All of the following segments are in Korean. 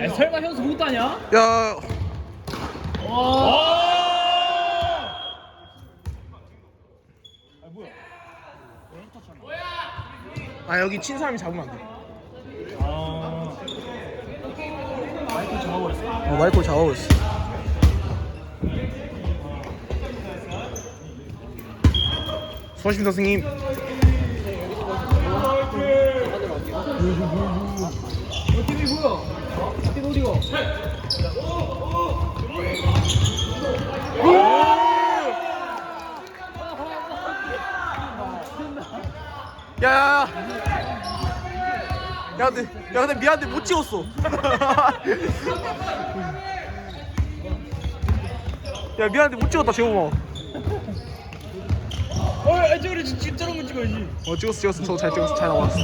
야, 설마 현수 못 따냐? 야 와. 아 여기 친 사람이 잡으면 안 돼. 아. 마이크 잡아버렸어. 어 마이크 잡아버렸어. 수고하십니다 선생님. 어, 어디가? 야야야. 야 근데 야 근데 미안한데 못 찍었어. 야 미안한데 못 찍었다 재호마. 어, 아, 저래 진짜 저런 거 찍어야지. 어 찍었어 찍었어 저거 잘 찍었어 잘 나왔어.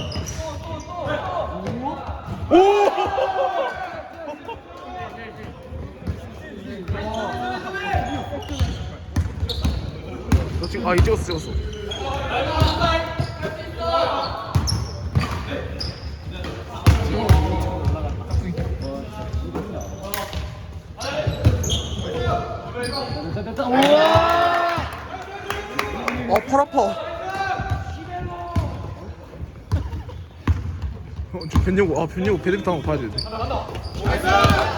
너 지금 찍었어 찍었어. 됐다, 됐다. 우와! 아팔 아파. 어, 저 변영구 아 변영구 배드민턴 한번 봐야 되는데.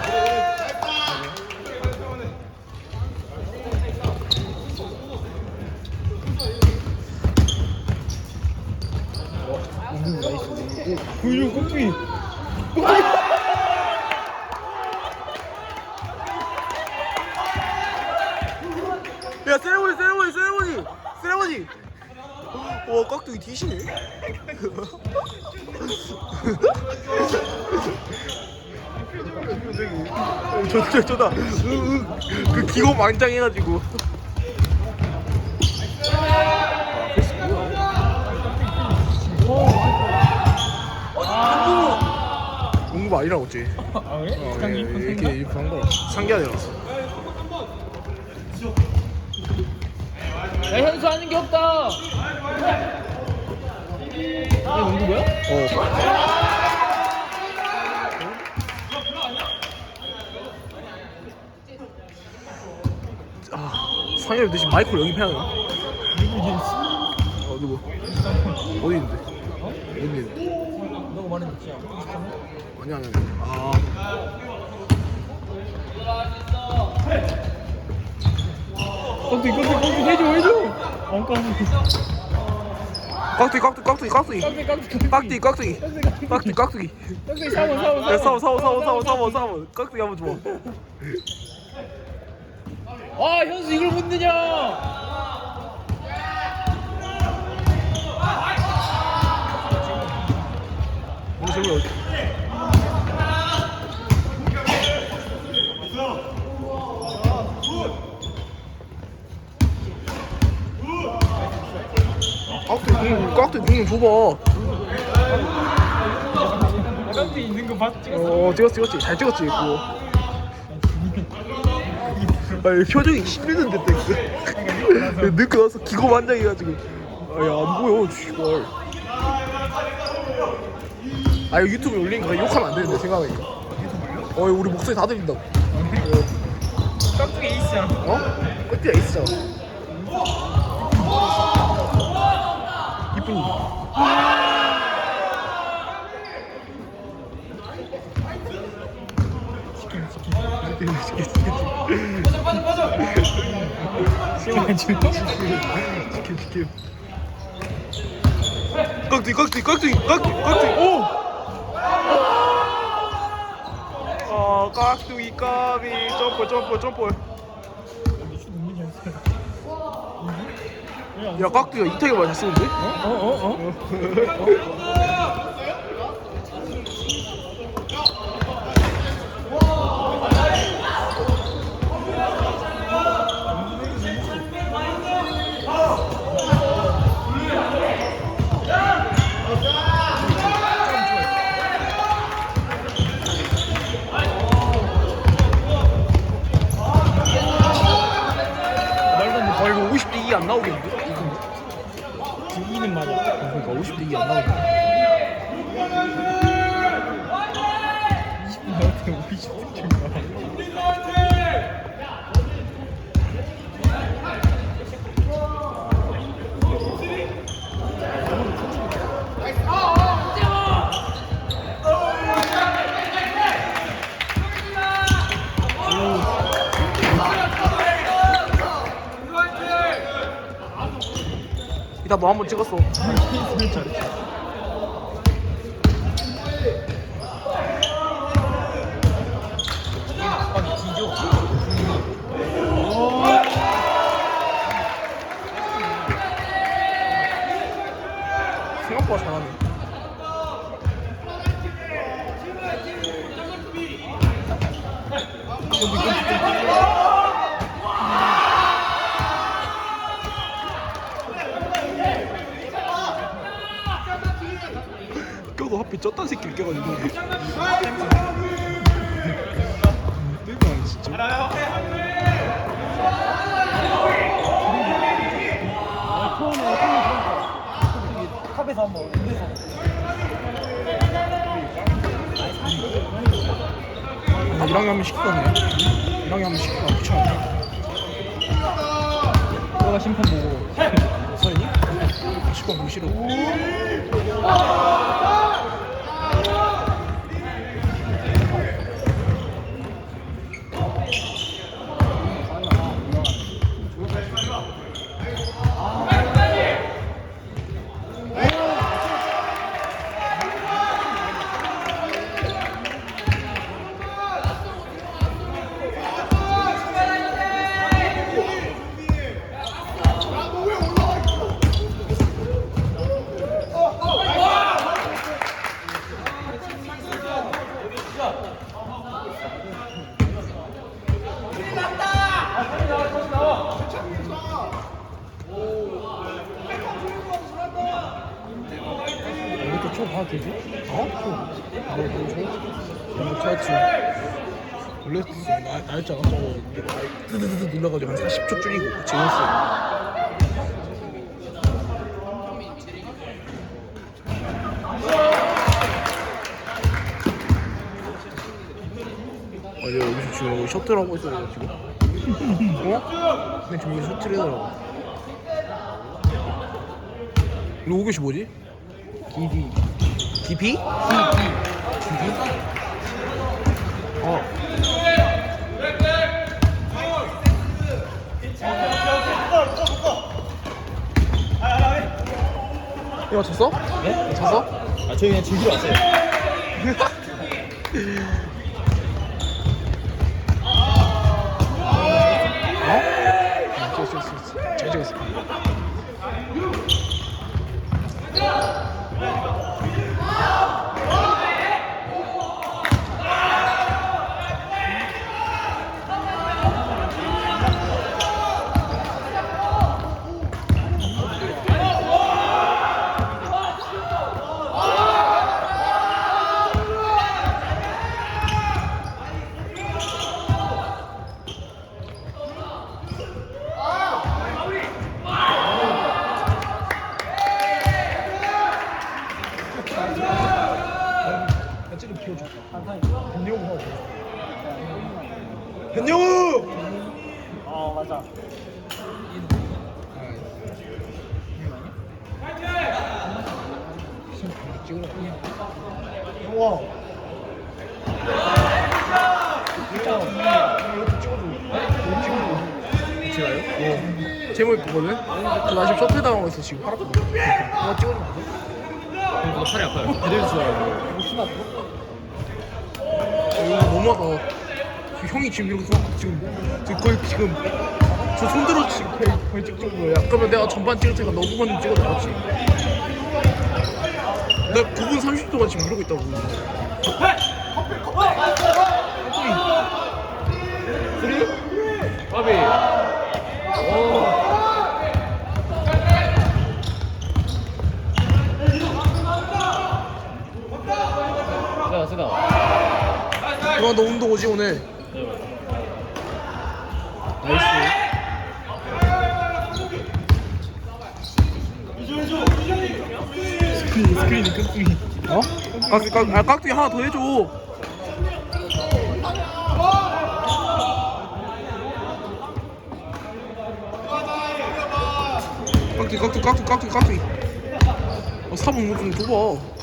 구유 꼽기. 야 세레모니 세레모니 세레모니 세레모니. 와 깍두기 뒤시네. 저저 저다. 그 기고 망장해가지고. 공부 많이 나왔지. 아, 왜? 어, 예, 이렇게 이렇게 한 거. 상기가 내려왔어. 야, 현수 하는 게 없다. 이게 농구야? 어. 아, 상엽이 대신 마이크를 영입해야 하나? 어, 누구? 어디 있는데? 어디 있는데? 너가 말했지. 아니, 아니, 아니. 아. 깍두기, 깍두기, 깍두기 해줘, 해줘. 안 깍두기. 깍두기, 깍두기, 깍두기, 깍두기. 깍두기, 깍두기. 깍두기, 깍두기. 깍두기, 깍두기. 깍두기 사모, 사모, 야. 싸워, 싸워, 싸워, 싸워, 싸워, 싸워. 깍두기 한번 줘. 아, 현수 이걸 못 넣냐? 오늘 어디? 깍두기 공, 깍두기 공 줘봐. 깍두기 있는 거 봤지? 어 찍었지 찍었지 잘 찍었지 그거 아니 표정이 힘들던데 땡 늦고 나서 기고만장해가지고 아야 안 보여 씨발 아 이거 유튜브에 올린 거 욕하면 안 되는데 생각하니까 어 우리 목소리 다 들린다고 깍두기 있어. 어? 끝이야 있어 이쁜이 치킨 치킨 깍두기 깍두기 깍두기 깍두기 깍두기 오! 아 깍두기 까비 점프 점프 점프 야 깍두기가 많이 쓰는데? 어, 어, 어? 말 2대 2는 맞아. 그러니까 50대 2안 나오고. 20분 나올 때 50대 2가 따너한번 찍었어 생각보다 잘하네 하필 쪘단 새끼를 껴가지고. 뜨거 진짜 아, 1학년 하면 시키겠네. 1학년 하면 시키가 귀찮아 너가 심판 보고. 서인이? 시키가 보기 초 봐도 되지? 어? 너 너무 좋아? 너무 좋았지 원래 나, 날짜가 저거 뜨드드드 눌러가지고 한 40초 줄이고 재밌어 아니 여기서 지금 셔틀 하고 있어요 지금 어? 근데 지금 여기 셔틀 해더라고 이거 5교시 뭐지? DD DP? 어. 이거 쳤어? 네? 쳤어? 아 저희 그냥 즐기러 왔어요 어? 찍었어, 찍었어, 찍었어. 잘 찍었어. Let's go. 현영우! 어 맞아 찍으라. 와 이것도 찍어줘. 이거 찍어줘. 제가요? 어. 제목 그거든? 나 지금 셔틀 당하고 있어 지금 팔 아프고. 이거 찍어줘. 이거 팔이 아파요 그대로 좋아요 이거 너무하다. 지금 형이 지금 이렇게 서- 지금 지금 거의 지금 저 손들어 지금 거의 거의 찍는 거야. 그러면 내가 전반 찍을 테니까 너구만 찍어도 알았지. 내가 9분 30초 동안 지금 이러고 있다고. 바비 쓰다 쓰다 그만 너 운동 오지 오늘. 나이스. 스크린 스크린이 깍두기. 어? 깍, 깍, 아 깍두기 하나 더 해줘. 깍두기 깍두기 깍두기 깍두기 깍두기. 어 4분 뭐좀 줘봐.